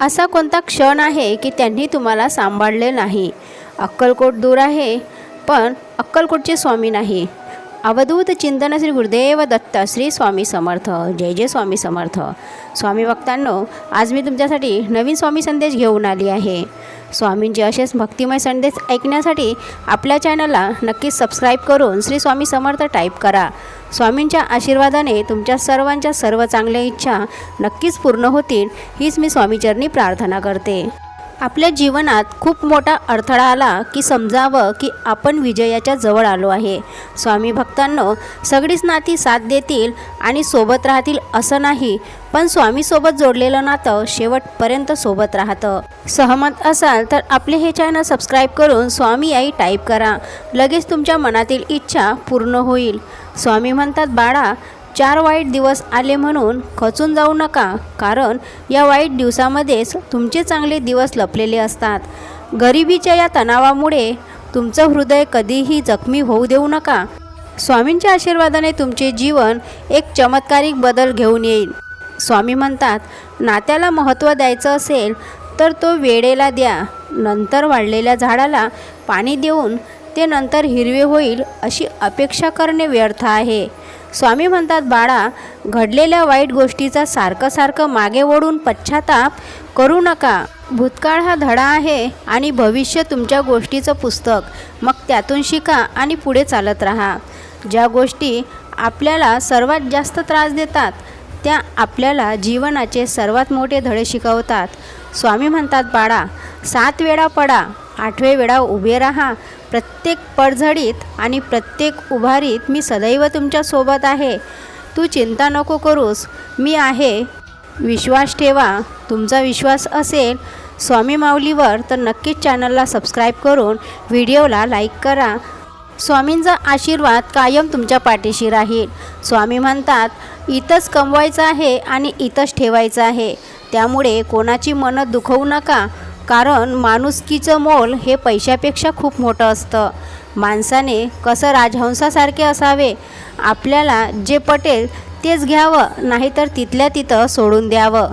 असा कोणता क्षण आहे की त्यांनी तुम्हाला सांभाळले नाही? अक्कलकोट दूर आहे पण अक्कलकोटचे स्वामी नाही. अवधूत चिंतन श्री गुरुदेव दत्त श्री स्वामी समर्थ. जय जय स्वामी समर्थ. स्वामी भक्तांनो आज मी तुमच्यासाठी नवीन स्वामी संदेश घेऊन आली आहे. स्वामींचे असेच भक्तिमय संदेश ऐकण्यासाठी आपल्या चॅनलला नक्कीच सबस्क्राईब करून श्री स्वामी समर्थ टाईप करा. स्वामींच्या आशीर्वादाने तुमच्या सर्वांच्या सर्व चांगल्या इच्छा नक्कीच पूर्ण होतील हीच मी स्वामीचरणी प्रार्थना करते. आपल्या जीवनात खूप मोठा अडथळा आला की समजावं की आपण विजयाच्या जवळ आलो आहे. स्वामी भक्तांनो सगळीच नाती साथ देतील आणि सोबत राहतील असं नाही पण स्वामीसोबत जोडलेलं नातं शेवटपर्यंत सोबत राहतं. सहमत असाल तर आपले हे चॅनल सबस्क्राईब करून स्वामी आई टाईप करा. लगेच तुमच्या मनातील इच्छा पूर्ण होईल. स्वामी म्हणतात बाळा चार वाईट दिवस आले म्हणून खचून जाऊ नका कारण या वाईट दिवसामध्येच तुमचे चांगले दिवस लपलेले असतात. गरिबीच्या या तणावामुळे तुमचं हृदय कधीही जखमी होऊ देऊ नका. स्वामींच्या आशीर्वादाने तुमचे जीवन एक चमत्कारिक बदल घेऊन येईल. स्वामी म्हणतात नात्याला महत्त्व द्यायचं असेल तर तो वेळेला द्या नंतर वाढलेल्या झाडाला पाणी देऊन ते नंतर हिरवे होईल अशी अपेक्षा करणे व्यर्थ आहे. स्वामी म्हणतात बाळा घडलेल्या वाईट गोष्टीचा सारखं सारखं मागे ओढून पश्चाताप करू नका. भूतकाळ हा धडा आहे आणि भविष्य तुमच्या गोष्टीचं पुस्तक. मग त्यातून शिका आणि पुढे चालत राहा. ज्या गोष्टी आपल्याला सर्वात जास्त त्रास देतात त्या आपल्याला जीवनाचे सर्वात मोठे धडे शिकवतात. स्वामी म्हणतात बाळा सात वेळा पडा. आठवे वेळा उभे राहा. प्रत्येक पडझडीत आणि प्रत्येक उभारीत मी सदैव तुमच्यासोबत आहे. तू चिंता नको करूस. मी आहे. विश्वास ठेवा. तुमचा विश्वास असेल स्वामी माऊलीवर तर नक्कीच चॅनलला सबस्क्राईब करून व्हिडिओला लाईक करा. स्वामींचा आशीर्वाद कायम तुमच्या पाठीशी राहील. स्वामी म्हणतात इथंच कमवायचं आहे आणि इथंच ठेवायचं आहे. त्यामुळे कोणाची मनं दुखवू नका. कारण माणुसकीचं मोल हे पैशापेक्षा खूप मोठं असतं. माणसाने कसं राजहंसासारखे असावे आपल्याला जे पटेल तेच घ्यावं नाहीतर तिथल्या तिथं सोडून द्यावं.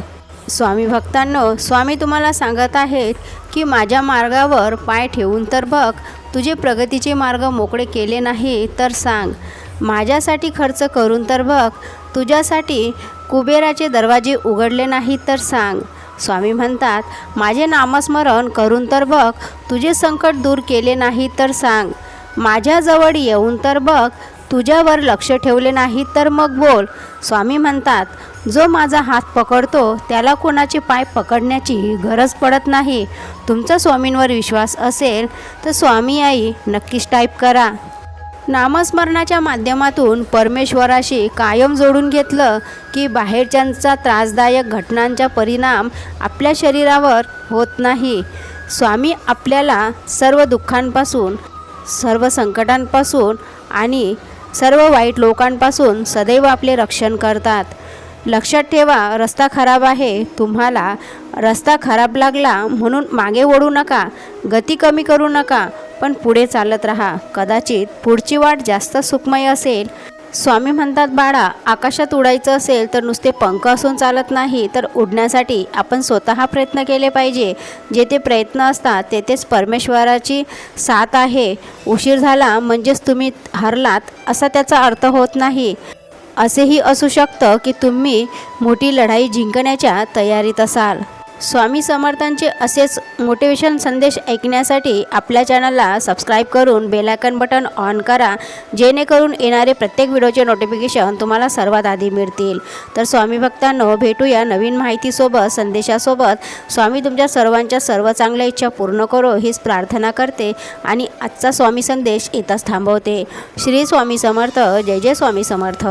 स्वामी भक्तांनो स्वामी तुम्हाला सांगत आहेत की माझ्या मार्गावर पाय ठेवून तर बघ तुझे प्रगतीचे मार्ग मोकळे केले नाही तर सांग. माझ्यासाठी खर्च करून तर बघ तुझ्यासाठी कुबेराचे दरवाजे उघडले नाही तर सांग. स्वामी म्हणतात माझे नामस्मरण करून तर बघ तुझे संकट दूर केले नाही तर सांग. माझ्याजवळ येऊन तर बघ तुझ्यावर लक्ष ठेवले नाही तर मग बोल. स्वामी म्हणतात जो माझा हात पकडतो त्याला कोणाचे पाय पकडण्याची गरज पडत नाही. तुमचा स्वामींवर विश्वास असेल तर स्वामी आई नक्कीच टाईप करा. नामस्मरणाच्या माध्यमातून परमेश्वराशी कायम जोडून घेतलं की बाहेरच्यांचा त्रासदायक घटनांचा परिणाम आपल्या शरीरावर होत नाही. स्वामी आपल्याला सर्व दुःखांपासून सर्व संकटांपासून आणि सर्व वाईट लोकांपासून सदैव आपले रक्षण करतात. लक्षात ठेवा रस्ता खराब आहे तुम्हाला रस्ता खराब लागला म्हणून मागे ओढू नका गती कमी करू नका पण पुढे चालत राहा. कदाचित पुढची वाट जास्त सुखमय असेल. स्वामी म्हणतात बाळा आकाशात उडायचं असेल तर नुसते पंख असून चालत नाही तर उडण्यासाठी आपण स्वतः प्रयत्न केले पाहिजे. जेथे प्रयत्न असतात तेथेच परमेश्वराची साथ आहे. उशीर झाला म्हणजेच तुम्ही हरलात असा त्याचा अर्थ होत नाही. असेही असू शकतं की तुम्ही मोठी लढाई जिंकण्याच्या तयारीत असाल. स्वामी समर्थांचे असेच मोटिवेशन संदेश ऐकण्यासाठी आपल्या चॅनलला सबस्क्राईब करून बेलायकन बटन ऑन करा जेणेकरून येणारे प्रत्येक व्हिडिओचे नोटिफिकेशन तुम्हाला सर्वात आधी मिळतील. तर स्वामी भक्तांनो भेटूया नवीन माहितीसोबत संदेशासोबत. स्वामी तुमच्या सर्वांच्या सर्व चांगल्या इच्छा पूर्ण करो हीच प्रार्थना करते आणि आजचा स्वामी संदेश इथंच थांबवते. श्री स्वामी समर्थ जय जय स्वामी समर्थ.